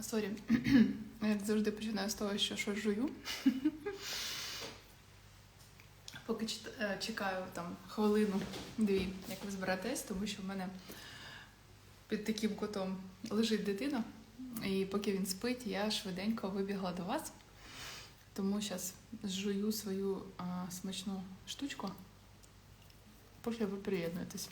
Сорі, як завжди починаю з того, що щось жую. Поки е, чекаю там хвилину, дві, як ви зберетесь, тому що в мене під таким кутом лежить дитина. І поки він спить, я швиденько вибігла до вас. Тому зараз зжую свою а, смачну штучку. Поки ви приєднуєтесь.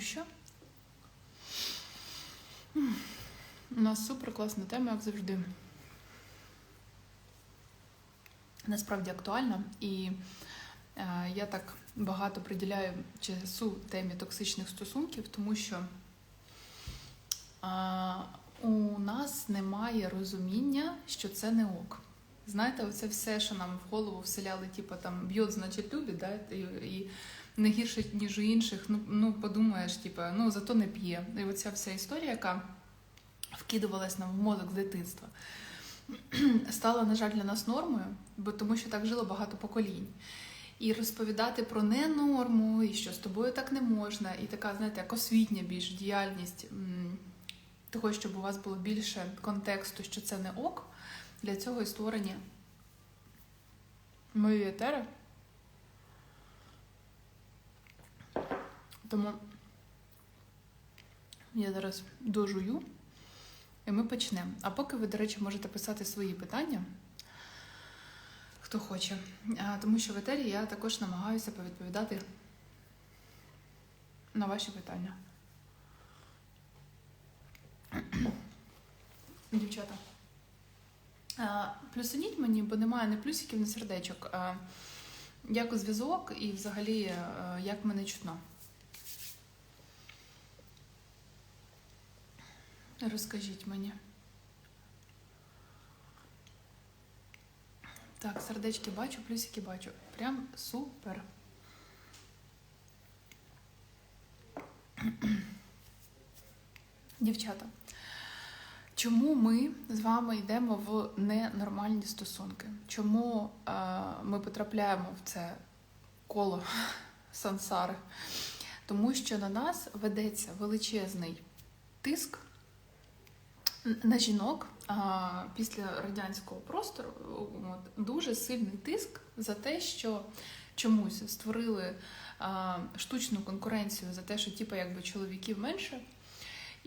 Що у нас супер класна тема, як завжди. Насправді актуальна. І е, я так багато приділяю часу темі токсичних стосунків, тому що е, у нас немає розуміння, що це не ок. Знаєте, оце все, що нам в голову вселяли, типу там б'ють, значить любить, да? і, і не гірше, ніж у інших. Ну, ну подумаєш, типу, ну зато не п'є. І оця вся історія, яка вкидувалась нам в мозок з дитинства, стала, на жаль, для нас нормою, бо тому що так жило багато поколінь. І розповідати про ненорму, і що з тобою так не можна, і така, знаєте, як освітня більш діяльність того, щоб у вас було більше контексту, що це не ок. Для цього і створені мої етери. Тому я зараз дожую, і ми почнемо. А поки ви, до речі, можете писати свої питання, хто хоче. Тому що в етері я також намагаюся повідповідати на ваші питання. Дівчата. А, мені, бо немає ні плюсиків, ні сердечок. А, Як зв'язок і взагалі е, як мене чутно. Розкажіть мені. Так, сердечки бачу, плюсики бачу. Прям супер. Дівчата, чому ми з вами йдемо в ненормальні стосунки? Чому е, ми потрапляємо в це коло сансари? Тому що на нас ведеться величезний тиск на жінок а, після радянського простору от, дуже сильний тиск за те, що чомусь створили а, штучну конкуренцію за те, що типу, якби чоловіків менше.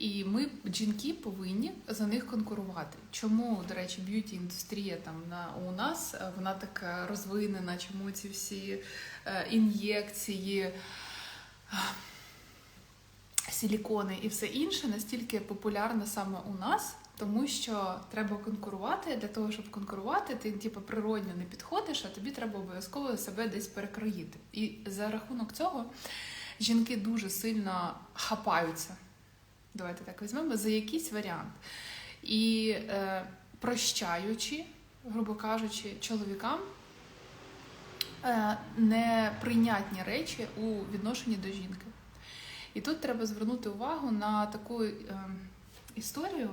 І ми, жінки, повинні за них конкурувати. Чому, до речі, б'юті індустрія там на у нас е, вона така розвинена, чому ці всі е, ін'єкції, е, силікони і все інше настільки популярне саме у нас, тому що треба конкурувати. Для того, щоб конкурувати, ти типу, природньо не підходиш, а тобі треба обов'язково себе десь перекроїти. І за рахунок цього жінки дуже сильно хапаються. Давайте так візьмемо за якийсь варіант. І е, прощаючи, грубо кажучи, чоловікам е, неприйнятні речі у відношенні до жінки. І тут треба звернути увагу на таку е, історію,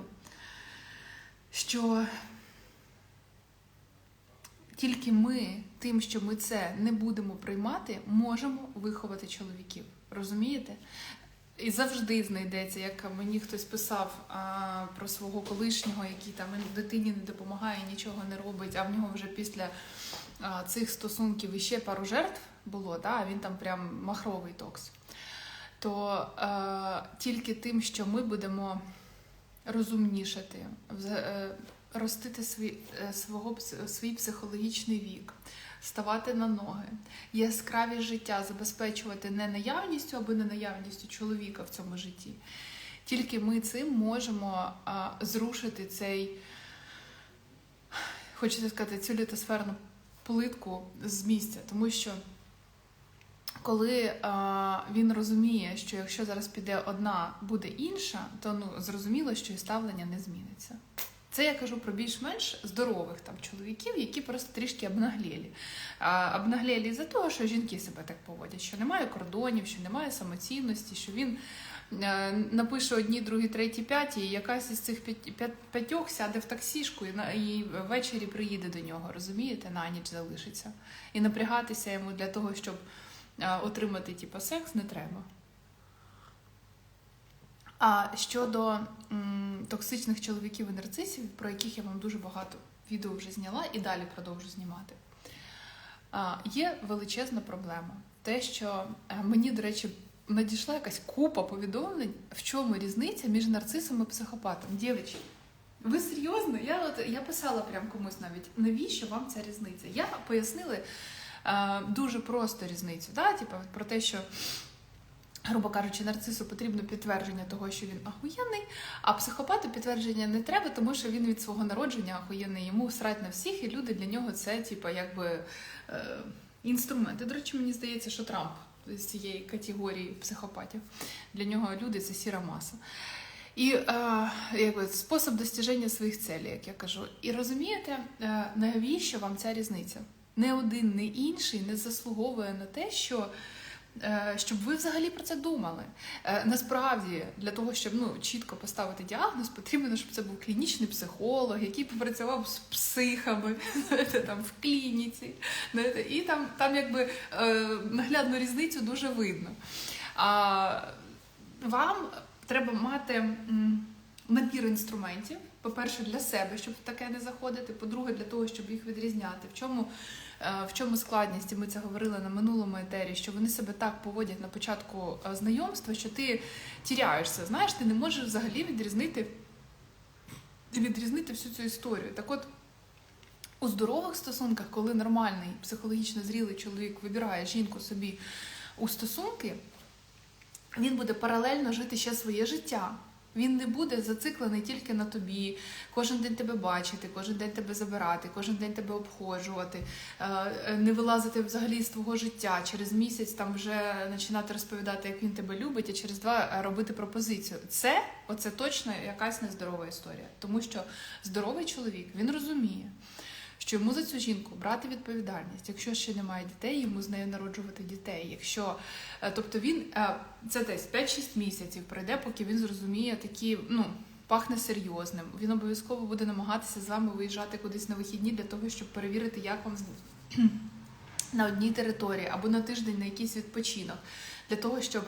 що тільки ми, тим, що ми це не будемо приймати, можемо виховати чоловіків. Розумієте? І завжди знайдеться, як мені хтось писав а, про свого колишнього, який там дитині не допомагає, нічого не робить, а в нього вже після а, цих стосунків іще пару жертв було, да, а він там прям махровий токс. То е, тільки тим, що ми будемо розумнішати, е, ростити свій, е, свого, свій психологічний вік, ставати на ноги, яскраві життя забезпечувати не наявністю або не наявністю чоловіка в цьому житті. Тільки ми цим можемо а, зрушити цей, хочеться сказати, цю літосферну плитку з місця, тому що. Коли а, він розуміє, що якщо зараз піде одна, буде інша, то ну зрозуміло, що і ставлення не зміниться. Це я кажу про більш-менш здорових там чоловіків, які просто трішки обнаглєлі. А, обнаглєлі за того, що жінки себе так поводять, що немає кордонів, що немає самоцінності, що він е, напише одні, другі, треті, п'яті, і якась із цих п'ятьох сяде в таксішку і, на, і ввечері приїде до нього, розумієте, на ніч залишиться. І напрягатися йому для того, щоб отримати типу, секс, не треба. А щодо м, токсичних чоловіків і нарцисів, про яких я вам дуже багато відео вже зняла і далі продовжу знімати, а, є величезна проблема. Те, що е, мені, до речі, надійшла якась купа повідомлень, в чому різниця між нарцисом і психопатом. Дівчатки, ви серйозно? Я от я писала прям комусь навіть, навіщо вам ця різниця? Я пояснила е, дуже просто різницю. Да? Типу, про те, що, грубо кажучи, нарцису потрібно підтвердження того, що він ахуєнний, а психопату підтвердження не треба, тому що він від свого народження ахуєнний, йому срать на всіх, і люди для нього це, типу, якби е, інструмент. І, до речі, мені здається, що Трамп з цієї категорії психопатів. Для нього люди це сіра маса. І е, якби, спосіб достіження своїх целей, як я кажу. І розумієте, е, навіщо вам ця різниця? Не один, не інший не заслуговує на те, що. Е, Щоб ви взагалі про це думали. Е, Насправді, для того, щоб ну, чітко поставити діагноз, потрібно, щоб це був клінічний психолог, який попрацював з психами знаєте, там, в клініці. знаєте, І там, там якби е, наглядну різницю дуже видно. А вам треба мати набір інструментів. По-перше, для себе, щоб в таке не заходити. По-друге, для того, щоб їх відрізняти. В чому, е, в чому складність, і ми це говорили на минулому етері, що вони себе так поводять на початку е, знайомства, що ти тіряєшся. Знаєш, ти не можеш взагалі відрізнити, відрізнити всю цю історію. Так от. У здорових стосунках, коли нормальний психологічно зрілий чоловік вибирає жінку собі у стосунки, він буде паралельно жити ще своє життя. Він не буде зациклений тільки на тобі, кожен день тебе бачити, кожен день тебе забирати, кожен день тебе обходжувати, е, не вилазити взагалі з твого життя. Через місяць там вже починати розповідати, як він тебе любить, а через два е, робити пропозицію. Це оце точно якась нездорова історія. Тому що здоровий чоловік він розуміє, що йому за цю жінку брати відповідальність, якщо ще немає дітей, йому з нею народжувати дітей. Якщо е, тобто він е, це десь 5-6 місяців пройде, поки він зрозуміє такі, ну. Пахне серйозним. Він обов'язково буде намагатися з вами виїжджати кудись на вихідні для того, щоб перевірити, як вам на одній території або на тиждень на якийсь відпочинок, для того, щоб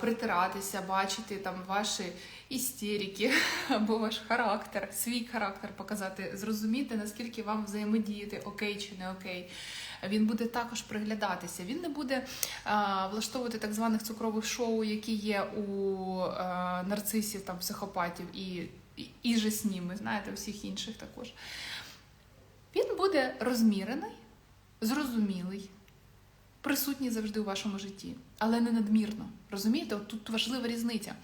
притиратися, бачити там ваші істерики або ваш характер, свій характер показати, зрозуміти, наскільки вам взаємодіяти окей чи не окей. Він буде також приглядатися. Він не буде а, влаштовувати так званих цукрових шоу, які є у а, нарцисів, там, психопатів і, і, і же з ними, знаєте, всіх інших також. Він буде розмірений, зрозумілий, присутній завжди у вашому житті, але не надмірно. Розумієте, От тут важлива різниця.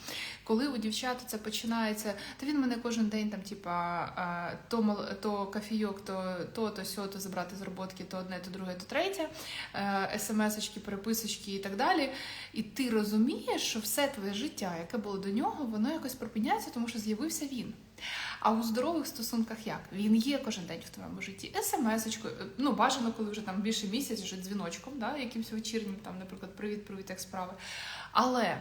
Коли у дівчат це починається, то він мене кожен день там, типа, то, мал- то кофійок, то то, то сьо, то забрати з роботки, то одне, то друге, то третє, е, смс-очки, переписочки і так далі. І ти розумієш, що все твоє життя, яке було до нього, воно якось пропиняється, тому що з'явився він. А у здорових стосунках як? Він є кожен день в твоєму житті. СМС-очкою, е, ну бажано, коли вже там більше місяць, вже дзвіночком, да, якимось вечірнім, там, наприклад, привіт, привіт, як справи. Але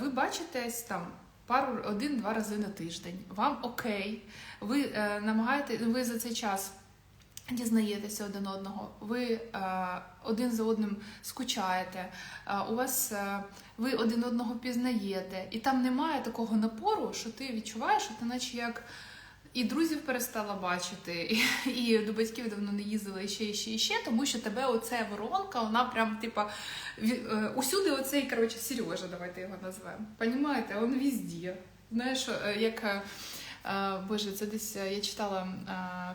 ви бачитесь там пару один-два рази на тиждень. Вам окей, ви е, намагаєте, ви за цей час. Дізнаєтеся один одного, ви е, один за одним скучаєте, е, у вас е, ви один одного пізнаєте, і там немає такого напору, що ти відчуваєш, що ти наче як і друзів перестала бачити, і, і до батьків давно не їздила і ще, і ще, і ще, тому що тебе оце воронка, вона прям типа е, усюди оцей коротше Сережа, давайте його назвемо. Понімаєте, він везде. Знаєш, е, як. Боже, це десь е, я читала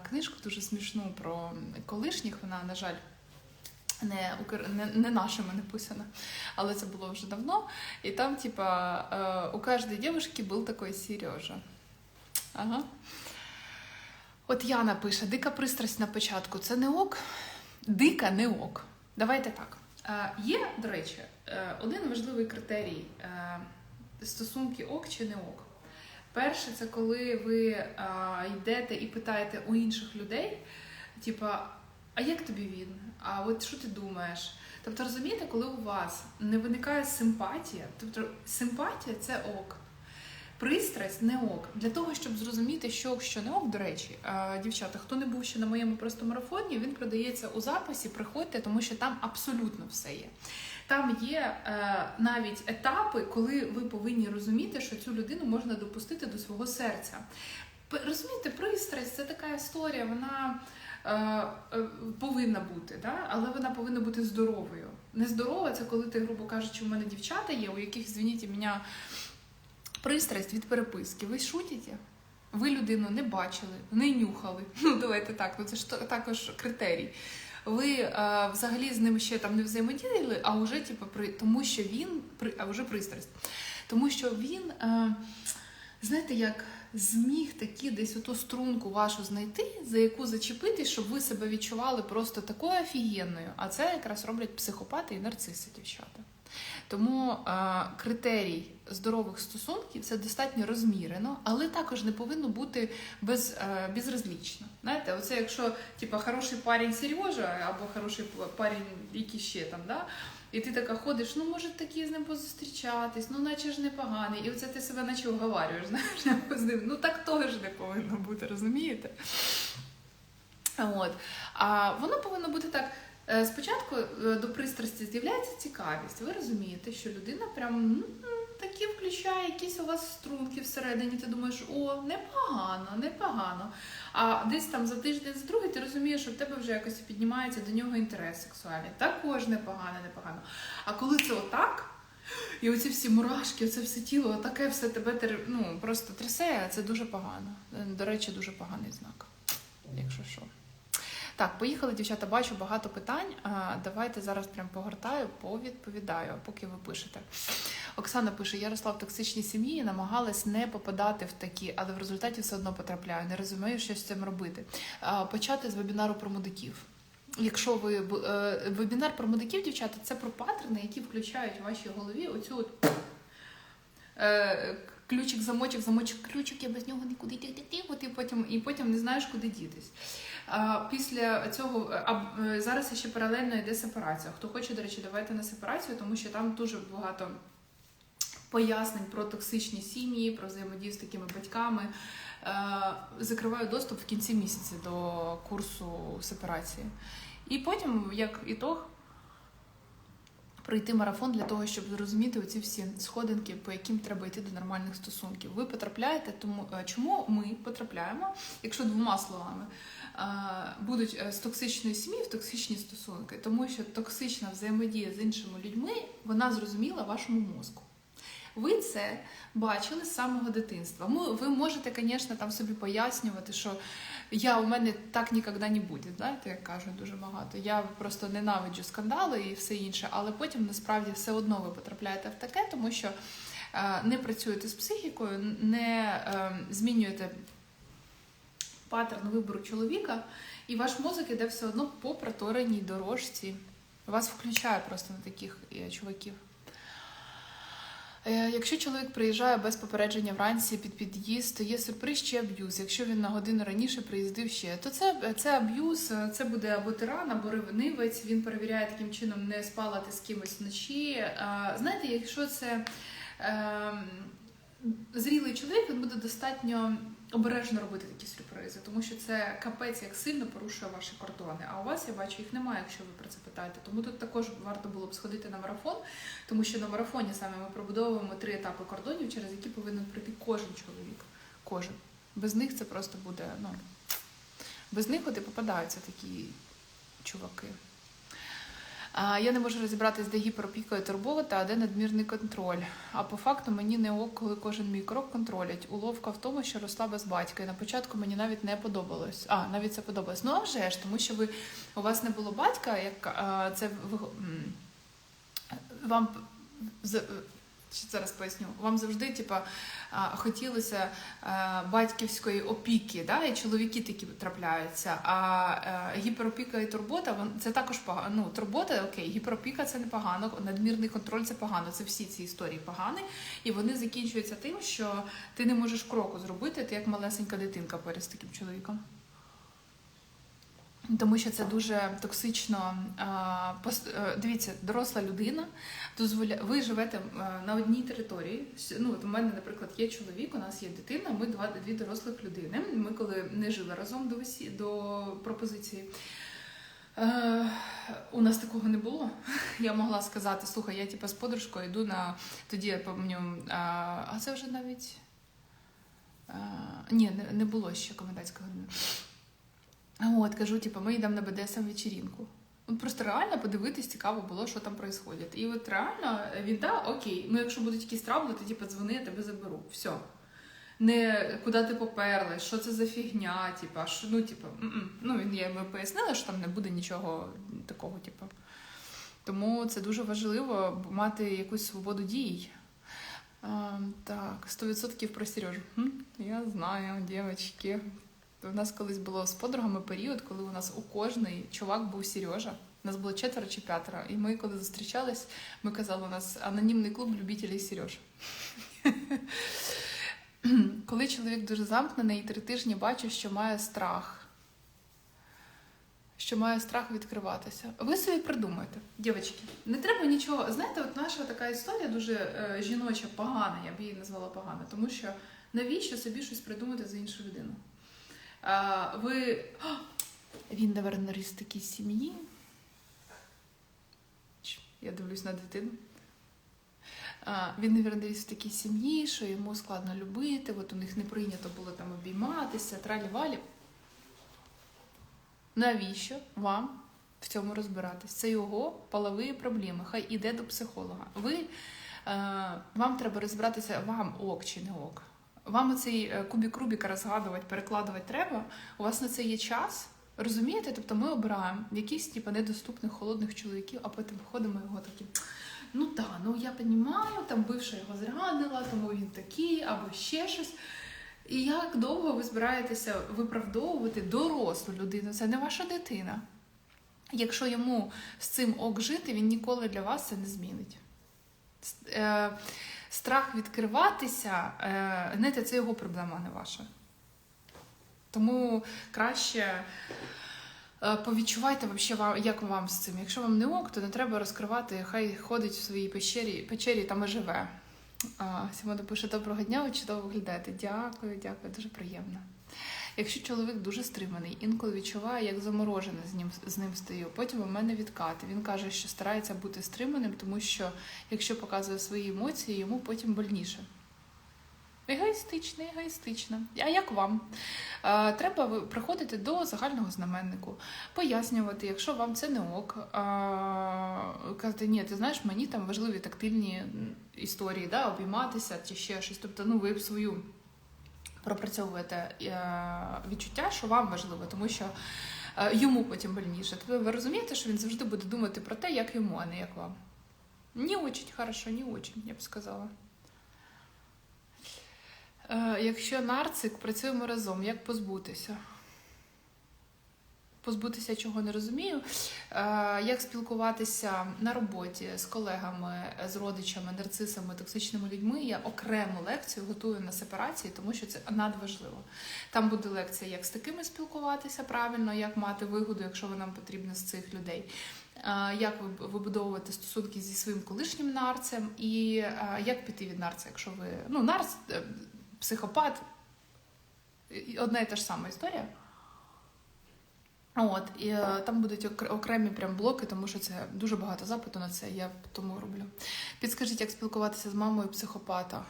книжку дуже смішну про колишніх. Вона, на жаль, не, не, не нашими написана, але це було вже давно. І там, типа, е, у кожної дівчинки був такий Сережа. Ага. От Яна пише: дика пристрасть на початку це не ок, дика не ок. Давайте так. Е, Є, до речі, один важливий критерій стосунки ок чи не ок. Перше, це коли ви а, йдете і питаєте у інших людей, типа, а як тобі він? А от що ти думаєш? Тобто, розумієте, коли у вас не виникає симпатія, тобто симпатія це ок. Пристрасть не ок. Для того, щоб зрозуміти, що ок, що не ок, до речі, е, дівчата, хто не був ще на моєму просто марафоні, він продається у записі. Приходьте, тому що там абсолютно все є. Там є е, навіть етапи, коли ви повинні розуміти, що цю людину можна допустити до свого серця. Розумієте, пристрасть це така історія, вона е, е, повинна бути, да? але вона повинна бути здоровою. Нездорова це коли ти, грубо кажучи, у мене дівчата є, у яких, звініть мене, пристрасть від переписки. Ви шутите? Ви людину не бачили, не нюхали. Ну, давайте так, ну це ж також критерій. Ви е, взагалі з ним ще там не взаємодіяли, а вже типу, при тому, що він при а вже пристрасть. Тому що він, е, знаєте, як зміг такі десь оту струнку вашу знайти, за яку зачепитись, щоб ви себе відчували просто такою офігенною. А це якраз роблять психопати і нарциси, дівчата. Тому е, критерій здорових стосунків це достатньо розмірено, але також не повинно бути без, е, безразлічно. Знаєте, оце якщо типа хороший парень Сережа або хороший парень який ще там, да? І ти така ходиш, ну може такі з ним позустрічатись, ну наче ж непоганий. І оце ти себе наче уговарюєш, знаєш, з ним. Ну так того ж не повинно бути, розумієте? От. А воно повинно бути так. Е, Спочатку е, до пристрасті з'являється цікавість. Ви розумієте, що людина прям такі включає якісь у вас струнки всередині. Ти думаєш, о, непогано, непогано. А десь там за тиждень, за другий ти розумієш, що в тебе вже якось піднімається до нього інтерес сексуальний. Також непогано, непогано. А коли це отак, і оці всі мурашки, оце все тіло, таке все тебе ну, просто трясе, це дуже погано. До речі, дуже поганий знак, якщо що. Так, поїхали, дівчата. Бачу багато питань. Давайте зараз прям погортаю, повідповідаю, поки ви пишете. Оксана пише: я росла в токсичній сім'ї, намагалась не попадати в такі, але в результаті все одно потрапляю. Не розумію, що з цим робити. Почати з вебінару про мудаків. Якщо ви е, вебінар про мудаків, дівчата, це про паттерни, які включають в вашій голові оцю от, е, ключик, замочок, замочок, ключик, я без нього нікуди от і потім, і потім не знаєш, куди дітись. Після цього а, е, зараз ще паралельно йде сепарація. Хто хоче, до речі, давайте на сепарацію, тому що там дуже багато пояснень про токсичні сім'ї, про взаємодію з такими батьками. Е, Закриваю доступ в кінці місяця до курсу сепарації. І потім, як ітог, пройти марафон для того, щоб зрозуміти оці всі сходинки, по яким треба йти до нормальних стосунків. Ви потрапляєте, тому е, чому ми потрапляємо, якщо двома словами, е, будуть е, з токсичної сім'ї в токсичні стосунки, тому що токсична взаємодія з іншими людьми вона зрозуміла вашому мозку. Ви це бачили з самого дитинства. Ви можете, звісно, там собі пояснювати, що я у мене так ніколи не буде. Знаєте, як кажуть дуже багато. Я просто ненавиджу скандали і все інше, але потім насправді все одно ви потрапляєте в таке, тому що е, не працюєте з психікою, не е, змінюєте паттерн вибору чоловіка, і ваш мозок іде все одно по протореній дорожці. Вас включає просто на таких е, чуваків. Е, Якщо чоловік приїжджає без попередження вранці під під'їзд, то є сюрприз чи аб'юз. Якщо він на годину раніше приїздив ще, то це, це аб'юз, е, це буде або тиран, або ревнивець. Він перевіряє таким чином, не спала ти з кимось вночі. Е, Знаєте, якщо це е, зрілий чоловік, він буде достатньо обережно робити такі сюрпризи, тому що це капець як сильно порушує ваші кордони. А у вас я бачу їх немає, якщо ви про це питаєте. Тому тут також варто було б сходити на марафон, тому що на марафоні саме ми пробудовуємо три етапи кордонів, через які повинен пройти кожен чоловік. Кожен. Без них це просто буде, ну. Без них от і попадаються такі чуваки. Я не можу розібратись, де гіперопіка і турбота, а де надмірний контроль. А по факту мені не ок, коли кожен мій крок контролять. Уловка в тому, що росла без батька. І на початку мені навіть не подобалось. А, навіть це подобалось. Ну а вже ж, тому що ви у вас не було батька, як а, це вам зараз поясню, вам завжди типа, хотілося батьківської опіки, да? і чоловіки такі трапляються. А е, гіперопіка і турбота це також погано. Ну, турбота окей, гіперопіка це непогано, надмірний контроль це погано. Це всі ці історії погані. І вони закінчуються тим, що ти не можеш кроку зробити, ти як малесенька дитинка поряд з таким чоловіком. Тому що це дуже токсично. е, Дивіться, доросла людина дозволя... Ви живете е, на одній території. Ну, от у мене, наприклад, є чоловік, у нас є дитина. Ми два дві дорослих людини. Ми коли не жили разом до весі... до пропозиції. Е, у нас такого не було. Я могла сказати: слухай, я типу, з подружкою йду на тоді я пам'ятаю, а, це вже навіть. Ні, не, не було ще комендантської години. От, кажу, типу, ми йдемо на БДСМ вечірінку. Просто реально подивитись цікаво було, що там відбувається. І от реально він да, окей, ну якщо будуть якісь травми, тоді подзвони, я тебе заберу. Все. Не куди ти поперла, що це за фігня, типа, що, ну, типа, м-м. ну він я йому пояснила, що там не буде нічого такого, типу. Тому це дуже важливо мати якусь свободу дій. А, так, 100% про Сережу. Я знаю, дівчатки. У нас колись було з подругами період, коли у нас у кожний чувак був Сережа. У Нас було четверо чи п'ятеро. І ми, коли зустрічались, ми казали, у нас анонімний клуб любителів Сереж. Коли чоловік дуже замкнений, і три тижні бачу, що має страх. Що має страх відкриватися. Ви собі придумайте, дівчатки, не треба нічого. Знаєте, от наша така історія дуже е, жіноча, погана, я б її назвала погана, тому що навіщо собі щось придумати за іншу людину? А, ви. Він, наверно, ріс такій сім'ї. Я дивлюсь на дитину. А, він, наверно, ріс в такій сім'ї, що йому складно любити, от у них не прийнято було там обійматися, тралі-валі. Навіщо вам в цьому розбиратись? Це його полові проблеми. Хай іде до психолога. Ви, е, вам треба розбиратися, вам ок чи не ок. Вам цей е, кубік Рубіка розгадувати, перекладувати треба. У вас на це є час. Розумієте? Тобто ми обираємо якісь типу, недоступних холодних чоловіків, а потім ходимо його такі. Ну так, ну я розумію, там бивша його зранила, тому він такий, або ще щось. І як довго ви збираєтеся виправдовувати дорослу людину? Це не ваша дитина. Якщо йому з цим ок жити, він ніколи для вас це не змінить. Страх відкриватися, е, знаєте, це його проблема, а не ваша. Тому краще е, повідчувайте, вообще, як вам з цим. Якщо вам не ок, то не треба розкривати, хай ходить в своїй печері, печері там і живе. Сімона пише: доброго дня, ви чудово виглядаєте. Дякую, дякую, дуже приємно. Якщо чоловік дуже стриманий, інколи відчуває, як заморожене з ним, з ним стою. Потім у мене відкати. Він каже, що старається бути стриманим, тому що якщо показує свої емоції, йому потім больніше. Егоїстично, егоїстично. А як вам? Е, треба приходити до загального знаменнику, пояснювати, якщо вам це не ок. Е, казати, ні, ти знаєш, мені там важливі тактильні історії, да, обійматися чи ще щось. Тобто, ну, ви б свою пропрацьовуєте е, відчуття, що вам важливо, тому що е, йому потім больніше. Тобто ви розумієте, що він завжди буде думати про те, як йому, а не як вам. Не очень хорошо, не очень, я б сказала. Е, Якщо нарцик, працюємо разом, як позбутися? Позбутися чого не розумію. Е, Як спілкуватися на роботі з колегами, з родичами, нарцисами, токсичними людьми? Я окрему лекцію готую на сепарації, тому що це надважливо. Там буде лекція, як з такими спілкуватися правильно, як мати вигоду, якщо вона нам потрібна з цих людей. Е, Як вибудовувати стосунки зі своїм колишнім нарцем, і е, як піти від нарца, якщо ви ну нарц, психопат, одна і та ж сама історія. От, і е, там будуть окр- окремі прям блоки, тому що це дуже багато запиту на це, я тому роблю. Підскажіть, як спілкуватися з мамою психопата?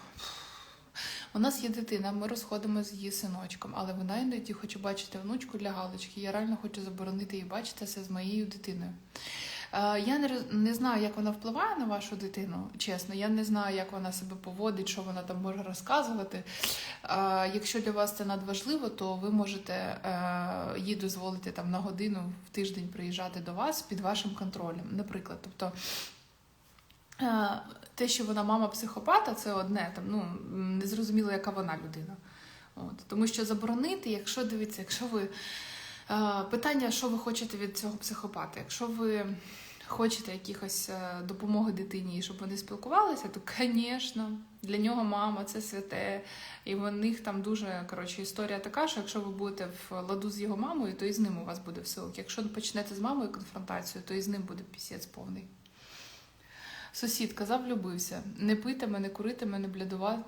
У нас є дитина, ми розходимо з її синочком, але вона іноді хоче бачити внучку для галочки. Я реально хочу заборонити їй бачитися з моєю дитиною. Е, Я не, не знаю, як вона впливає на вашу дитину, чесно. Я не знаю, як вона себе поводить, що вона там може розказувати. Е, Якщо для вас це надважливо, то ви можете е, їй дозволити там на годину в тиждень приїжджати до вас під вашим контролем. Наприклад, тобто. Те, що вона мама психопата, це одне там, ну не зрозуміло, яка вона людина. От. Тому що заборонити, якщо дивіться, якщо ви питання, що ви хочете від цього психопата, якщо ви хочете якихось е, допомоги дитині, щоб вони спілкувалися, то, звісно, для нього мама це святе. І в них там дуже коротше історія така, що якщо ви будете в ладу з його мамою, то і з ним у вас буде все ок. Якщо почнете з мамою конфронтацію, то і з ним буде пісець повний. Сусід казав, влюбився. Не питиме, не куритиме, не блядувати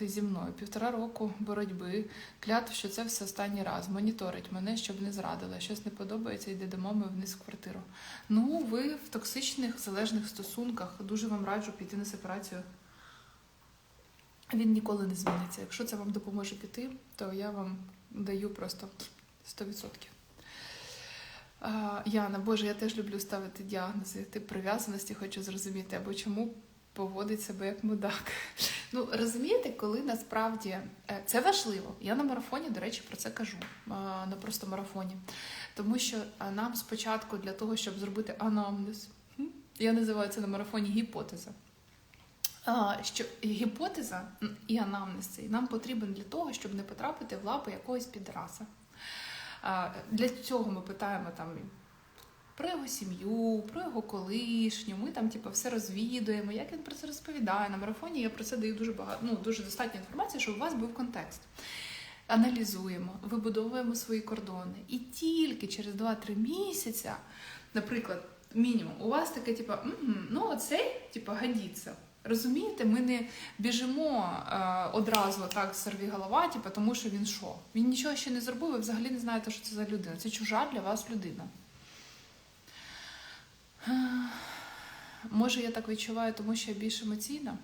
зі мною. Півтора року боротьби, клятв, що це все останній раз. Моніторить мене, щоб не зрадила. Щось не подобається, йде до мами вниз в квартиру. Ну, ви в токсичних залежних стосунках. Дуже вам раджу піти на сепарацію. Він ніколи не зміниться. Якщо це вам допоможе піти, то я вам даю просто 100%. Яна, Боже, я теж люблю ставити діагнози. Тип прив'язаності хочу зрозуміти, або чому поводить себе як мудак. Ну, розумієте, коли насправді е, це важливо. Я на марафоні, до речі, про це кажу. На просто марафоні. Тому що нам спочатку для того, щоб зробити анамнез, я називаю це на марафоні гіпотеза. Що гіпотеза і анамнез цей нам потрібен для того, щоб не потрапити в лапи якогось підраса. Для цього ми питаємо там про його сім'ю, про його колишню. Ми там, типу, все розвідуємо, як він про це розповідає. На марафоні я про це даю дуже багато, ну дуже достатньо інформації, щоб у вас був контекст. Аналізуємо, вибудовуємо свої кордони. І тільки через 2-3 місяці, наприклад, мінімум, у вас таке, типу, ну оцей, типу, годиться. Розумієте, ми не біжимо е, одразу так сорві голова, типу, тому що він що? Він нічого ще не зробив, ви взагалі не знаєте, що це за людина. Це чужа для вас людина. Е, Може, я так відчуваю, тому що я більш емоційна.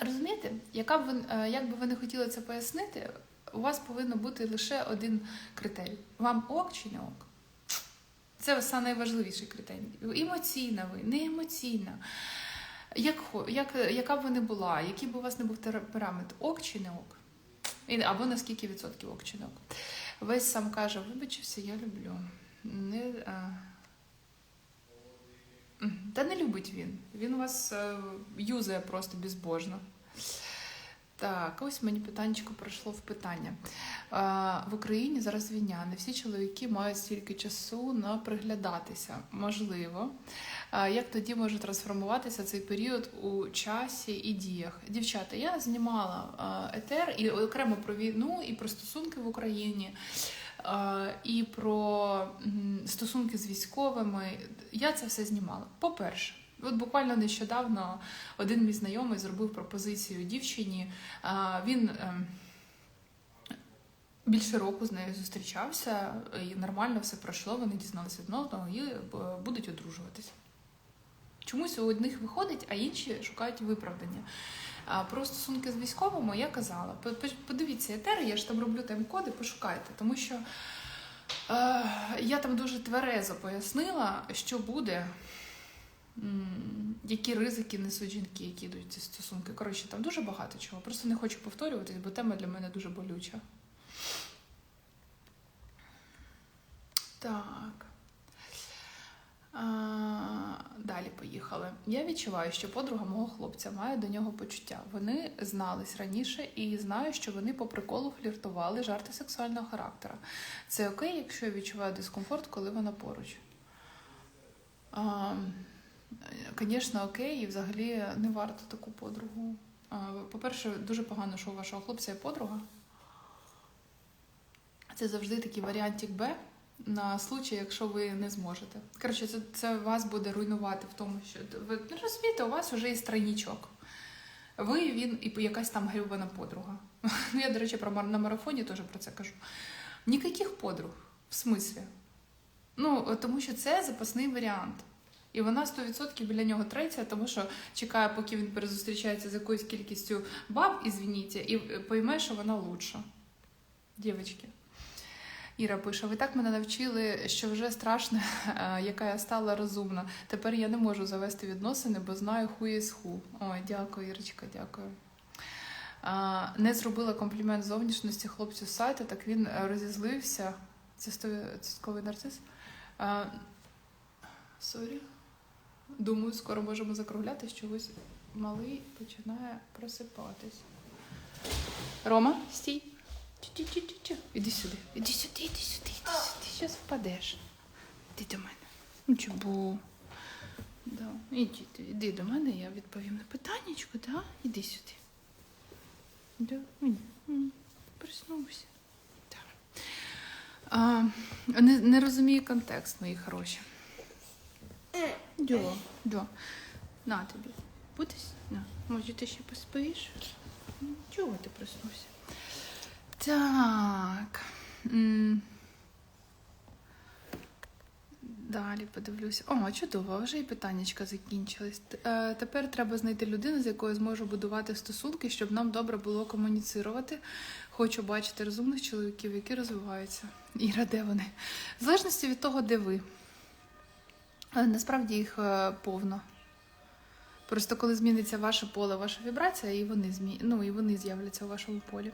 Розумієте, яка б ви, е, як би ви не хотіли це пояснити, у вас повинен бути лише один критерій. Вам ок чи не ок? Це найважливіший критерій. Емоційна ви, не емоційна. Як, як, яка б ви не була, який б у вас не був темперамент, ок чи не ок? Або на скільки відсотків ок чи не ок? Весь сам каже, вибачився, я люблю. Не, а... Та не любить він. Він вас е, юзає просто безбожно. Так, ось мені питаннячко пройшло в питання. В Україні зараз війня. Не всі чоловіки мають стільки часу на приглядатися. Можливо. Як тоді може трансформуватися цей період у часі і діях? Дівчата, я знімала етер і окремо про війну, і про стосунки в Україні. І про стосунки з військовими я це все знімала. По-перше, от буквально нещодавно один мій знайомий зробив пропозицію дівчині. Він ем, більше року з нею зустрічався, і нормально все пройшло. Вони дізналися одне одного і е, будуть одружуватися. Чомусь у одних виходить, а інші шукають виправдання. Про стосунки з військовими я казала: по- по- подивіться етери, я ж там роблю тайм-коди, пошукайте, тому що е, я там дуже тверезо пояснила, що буде, які ризики несуть жінки, які йдуть ці стосунки. Коротше, там дуже багато чого. Просто не хочу повторюватись, бо тема для мене дуже болюча. Так. А, далі поїхали. Я відчуваю, що подруга мого хлопця має до нього почуття. Вони знались раніше і знаю, що вони по приколу фліртували жарти сексуального характеру. Це окей, якщо я відчуваю дискомфорт, коли вона поруч. А, Звісно, окей, і взагалі не варто таку подругу. По-перше, дуже погано, що у вашого хлопця є подруга. Це завжди такий варіантик Б на случай, якщо ви не зможете. Коротше, це, це вас буде руйнувати в тому, що ви ну, розумієте, у вас вже є тройнічок. Ви, він і якась там грюбана подруга. Ну, я, до речі, про на марафоні теж про це кажу. Ніяких подруг, в смислі. Ну, тому що це запасний варіант. І вона 100% біля нього треться, тому що чекає, поки він перезустрічається з якоюсь кількістю баб, ізвініть, і пойме, що вона лучша. Дівчатки. Іра пише: ви так мене навчили, що вже страшно, е, яка я стала розумна. Тепер я не можу завести відносини, бо знаю ху із ху. Ой, дякую, Ірочка, дякую. Не зробила комплімент зовнішності хлопцю з сайту, так він е, розізлився. Це стовідсотковий нарцис. Сорі. Думаю, скоро можемо закруглятись, чогось малий починає просипатись. Рома, стій. Чу-чу-чу-чу. Іди сюди. Іди сюди, іди сюди, іди сюди. Зараз впадеш. Іди до мене. Ну, Чебу. Да. Іди, іди до мене, я відповім на питаннячко, да? Іди сюди. Да? М, м, Проснувся. Так. А, не, не розумію контекст, мої хороші. Дьо, дьо. На тобі. Будеш? На. Може, ти ще поспиш? Чого ти проснувся? Так. Далі подивлюся. О, чудово, вже і питаннячка закінчились. Е, Тепер треба знайти людину, з якою зможу будувати стосунки, щоб нам добре було комуніцирувати. Хочу бачити розумних чоловіків, які розвиваються. Іра, де вони? В залежності від того, де ви. Але насправді їх е, повно. Просто коли зміниться ваше поле, ваша вібрація, і вони змі... ну, і вони з'являться у вашому полі.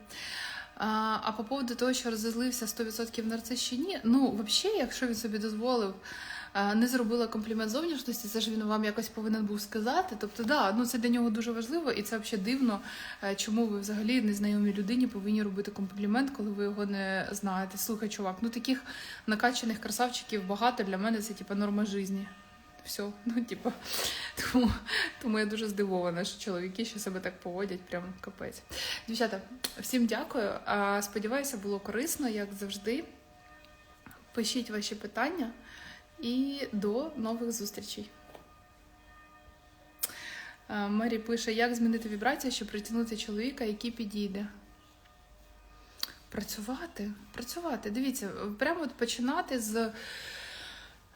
А, а по поводу того, що розозлився 100% нарцис чи ні, ну, взагалі, якщо він собі дозволив, не зробила комплімент зовнішності, це ж він вам якось повинен був сказати. Тобто, да, ну це для нього дуже важливо, і це взагалі дивно, е, чому ви взагалі незнайомій людині повинні робити комплімент, коли ви його не знаєте. Слухай, чувак, ну таких накачаних красавчиків багато для мене це типа норма житті. Все, ну типа, тому, тому я дуже здивована, що чоловіки ще себе так поводять, прям капець. Дівчата, всім дякую. Сподіваюся, було корисно, як завжди. Пишіть ваші питання і до нових зустрічей. А, Мері пише, як змінити вібрації, щоб притягнути чоловіка, який підійде. Працювати, працювати. Дивіться, прямо от починати з.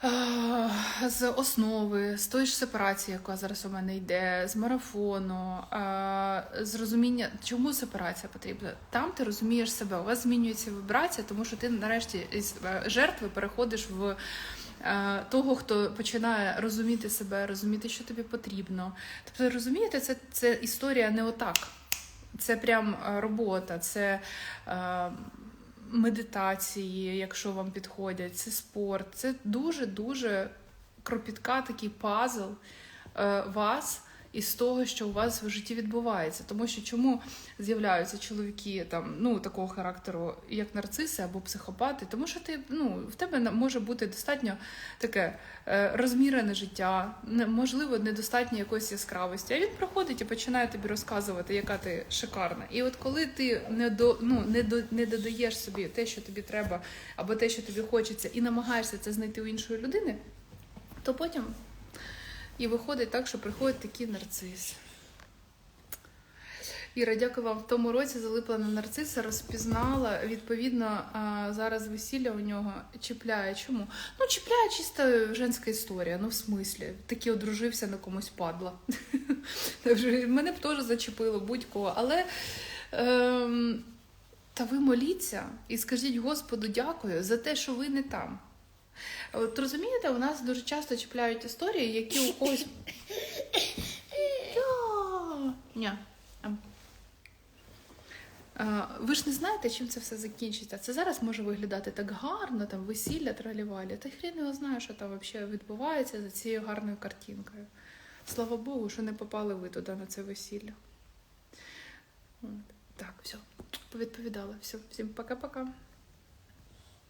Е, З основи, з тої ж сепарації, яка зараз у мене йде, з марафону, е, з розуміння, чому сепарація потрібна. Там ти розумієш себе, у вас змінюється вібрація, тому що ти нарешті е, жертви переходиш в е, того, хто починає розуміти себе, розуміти, що тобі потрібно. Тобто, розумієте, це, це історія не отак. Це прям е, робота, це е, медитації, якщо вам підходять, це спорт. Це дуже-дуже кропітка, такий пазл е, вас із того, що у вас в житті відбувається. Тому що чому з'являються чоловіки там, ну, такого характеру, як нарциси або психопати? Тому що ти, ну, в тебе може бути достатньо таке е, розмірене життя, можливо, недостатньо якоїсь яскравості. А він приходить і починає тобі розказувати, яка ти шикарна. І от коли ти не до ну не до не додаєш собі те, що тобі треба, або те, що тобі хочеться, і намагаєшся це знайти у іншої людини, то потім і виходить так, що приходить такий нарцис. Іра, дякую вам. В тому році залипла на нарциса, розпізнала. Відповідно, зараз весілля у нього чіпляє. Чому? Ну, чіпляє чисто женська історія. Ну, в смислі, таки одружився на комусь падла. Мене б теж зачепило будь-кого. Але ем, та ви моліться і скажіть Господу дякую за те, що ви не там. От розумієте, у нас дуже часто чіпляють історії, які у когось. Ня. Ви ж не знаєте, чим це все закінчиться. Це зараз може виглядати так гарно, там весілля тралівалі. Та хрін його знає, що там взагалі відбувається за цією гарною картинкою. Слава Богу, що не попали ви туди на це весілля. От. Так, все, повідповідала. Все, всім пока-пока.